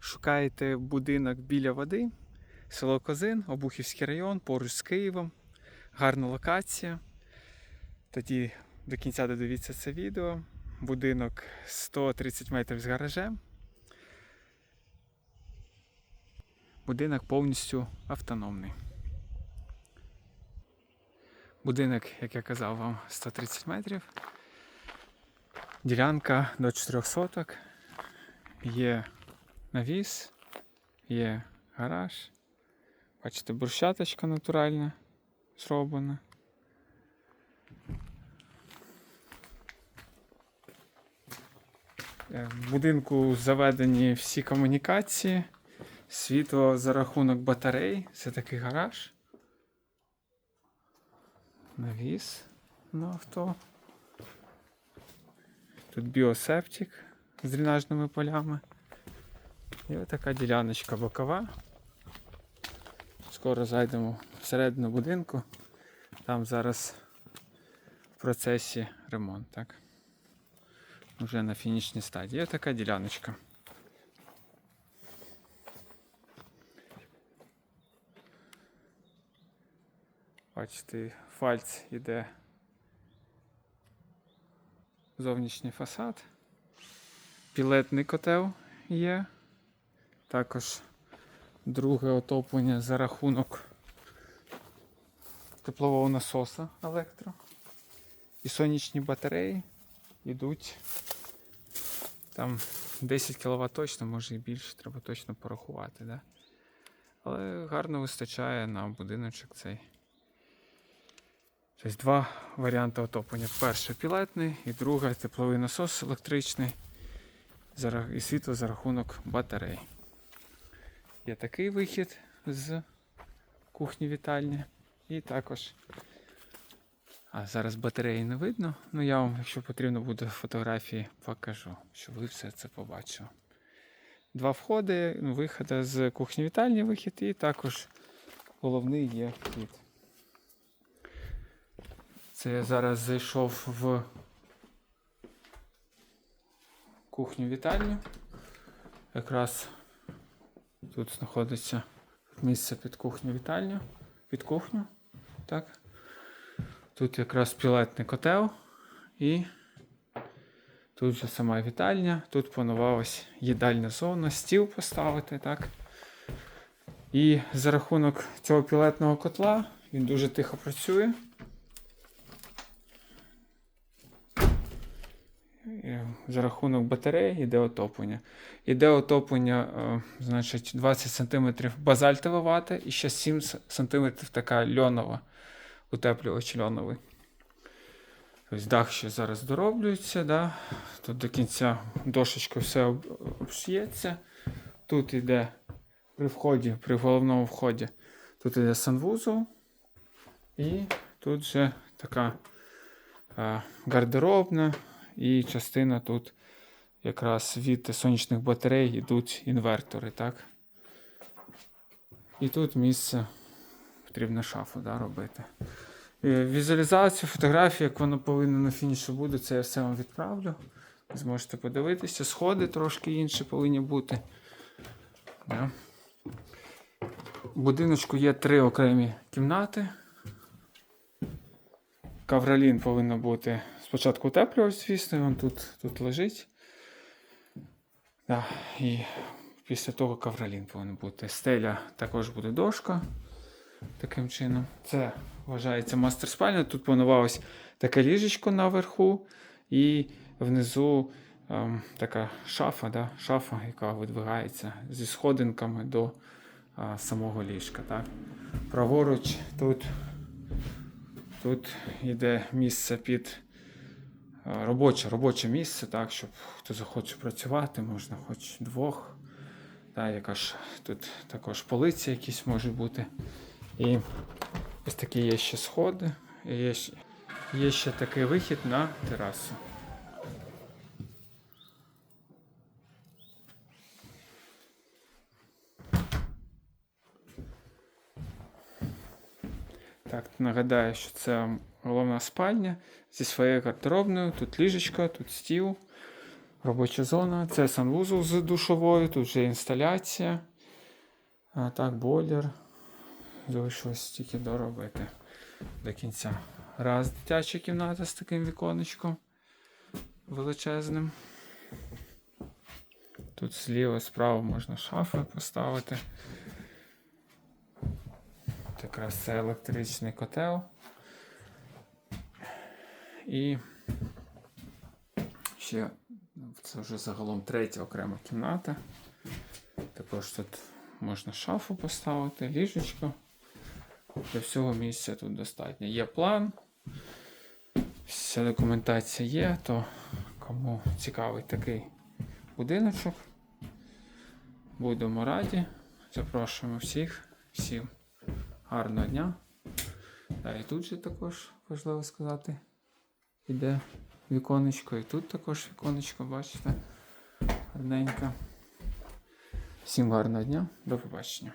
шукаєте будинок біля води, село Козин, Обухівський район, поруч з Києвом, гарна локація. Тоді до кінця додивіться це відео. Будинок 130 метрів з гаражем. Будинок повністю автономний. Будинок, як я казав вам, 130 метрів. Ділянка до 4 соток. Є навіс, є гараж. Бачите, брусчаточка натуральна зроблена. Е, В будинку заведені всі комунікації, світло за рахунок батарей. Це такий гараж. Навіс на авто. Тут біосептик з дренажними полями. І отака діляночка бокова. Скоро зайдемо всередину будинку. Там зараз в процесі ремонт, так? Вже на фінішній стадії. Отака діляночка. Бачите, фальц іде зовнішній фасад. Пілетний котел є. Також друге отоплення за рахунок теплового насоса електро. І сонячні батареї йдуть там 10 кВт точно, може і більше, треба точно порахувати. Да? Але гарно вистачає на будиночок цей. Тобто два варіанти отоплення. Перший пілетний і другий тепловий насос електричний і світло за рахунок батарей. Є такий вихід з кухні вітальні. І також. А зараз батареї не видно. Ну я вам, якщо потрібно буде фотографії, покажу, щоб ви все це побачили. Два входи, ну, виходи з кухні вітальні вихід, і також головний є вхід. Це я зараз зайшов в кухню вітальню. Якраз тут знаходиться місце під кухню вітальню. Під кухню. Так. Тут якраз пілетний котел і тут вже сама вітальня. Тут планувалась їдальна зона, стіл поставити, так. І за рахунок цього пілетного котла він дуже тихо працює. За рахунок батареї йде отоплення. Іде отоплення, е, значить, 20 см базальтова вата і ще 7 см така льонова, утеплювач льоновий. Ось дах ще зараз дороблюється. Да? Тут до кінця дошечка все об- обшиється. Тут йде при вході, при головному вході, тут йде санвузол. І тут вже така е, гардеробна. І частина тут якраз від сонячних батарей йдуть інвертори, так? І тут місце потрібно шафу да, робити. Е, Візуалізацію, фотографію, як воно повинно на фініші буде, це я все вам відправлю. Зможете подивитися. Сходи трошки інші повинні бути. Да. У будиночку є три окремі кімнати. Кавролін повинно бути спочатку утеплювач, звісно, він тут, тут лежить. Да, і після того кавролін повинен бути. Стеля також буде дошка. Таким чином. Це вважається мастер спальня. Тут планувалось таке ліжечко наверху, і внизу ем, така шафа, да, шафа, яка видвигається зі сходинками до а, самого ліжка. Так. Праворуч тут Тут йде місце під е, робоче, робоче місце, так, щоб хто захоче працювати, можна хоч двох. Так, яка ж тут також полиці якісь можуть бути. І ось такі є ще сходи. І є, є ще такий вихід на терасу. Так, нагадаю, що це головна спальня зі своєю гардеробною. Тут ліжечко, тут стіл. робоча зона. Це санвузол з душовою, тут вже інсталяція. А так, бойлер. Залишилось тільки доробити до кінця. Раз дитяча кімната з таким віконечком величезним. Тут зліва, справа можна шафи поставити. Якраз це електричний котел. І ще це вже загалом третя окрема кімната. Також тут можна шафу поставити, ліжечко. Для всього місця тут достатньо. Є план. Вся документація є, то кому цікавий такий будиночок, будемо раді. Запрошуємо всіх, всім гарного дня. Та і тут же також важливо сказати, іде віконечко, і тут також віконечко, бачите, гарненько. Всім гарного дня, до побачення.